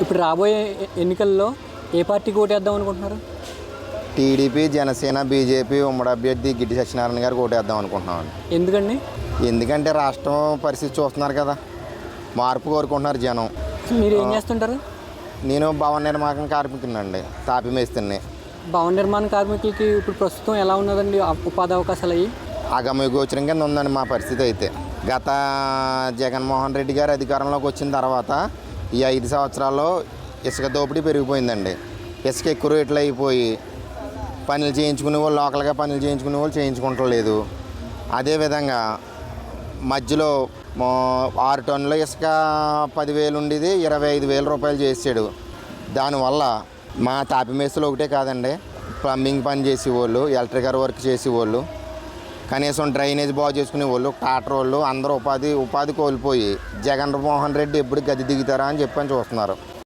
ఇప్పుడు రాబోయే ఎన్నికల్లో ఏ పార్టీకి ఓటేద్దాం అనుకుంటున్నారు? టీడీపీ జనసేన బీజేపీ ఉమ్మడి అభ్యర్థి గిడ్డి సత్యనారాయణ గారికి ఓటేద్దాం అనుకుంటున్నామండి. ఎందుకండి? ఎందుకంటే రాష్ట్రం పరిస్థితి చూస్తున్నారు కదా. మార్పు కోరుకుంటున్నారు జనం. మీరు ఏం చేస్తుంటారు? నేను భవన నిర్మాణ కార్మికునండి తాపి మేస్తుని భవన నిర్మాణ కార్మికులకి ఇప్పుడు ప్రస్తుతం ఎలా ఉన్నదండి ఉపాధి అవకాశాలు అయ్యి? అగమ్య గోచరం కింద ఉందండి మా పరిస్థితి అయితే. గత జగన్మోహన్ రెడ్డి గారు అధికారంలోకి వచ్చిన తర్వాత ఈ ఐదు సంవత్సరాల్లో ఇసుక దోపిడీ పెరిగిపోయిందండి. ఇసుక ఎక్కువ రేట్లు అయిపోయి పనులు చేయించుకునే వాళ్ళు లోకల్గా పనులు చేయించుకునే వాళ్ళు చేయించుకుంటలేదు అదేవిధంగా మధ్యలో ఆరు టన్నుల ఇసుక పదివేలు ఉండేది ఇరవై ఐదు వేల రూపాయలు చేసాడు దానివల్ల మా తాపి మేస్తులు ఒకటే కాదండి ప్లంబింగ్ పని చేసేవాళ్ళు ఎలక్ట్రికల్ వర్క్ చేసేవాళ్ళు. కనీసం డ్రైనేజ్ బాగు చేసుకునే వాళ్ళు ట్రాక్టర్ వాళ్ళు అందరూ ఉపాధి ఉపాధి కోల్పోయి జగన్ మోహన్ రెడ్డి ఎప్పుడు గది దిగుతారా అని చెప్పని చూస్తున్నారు.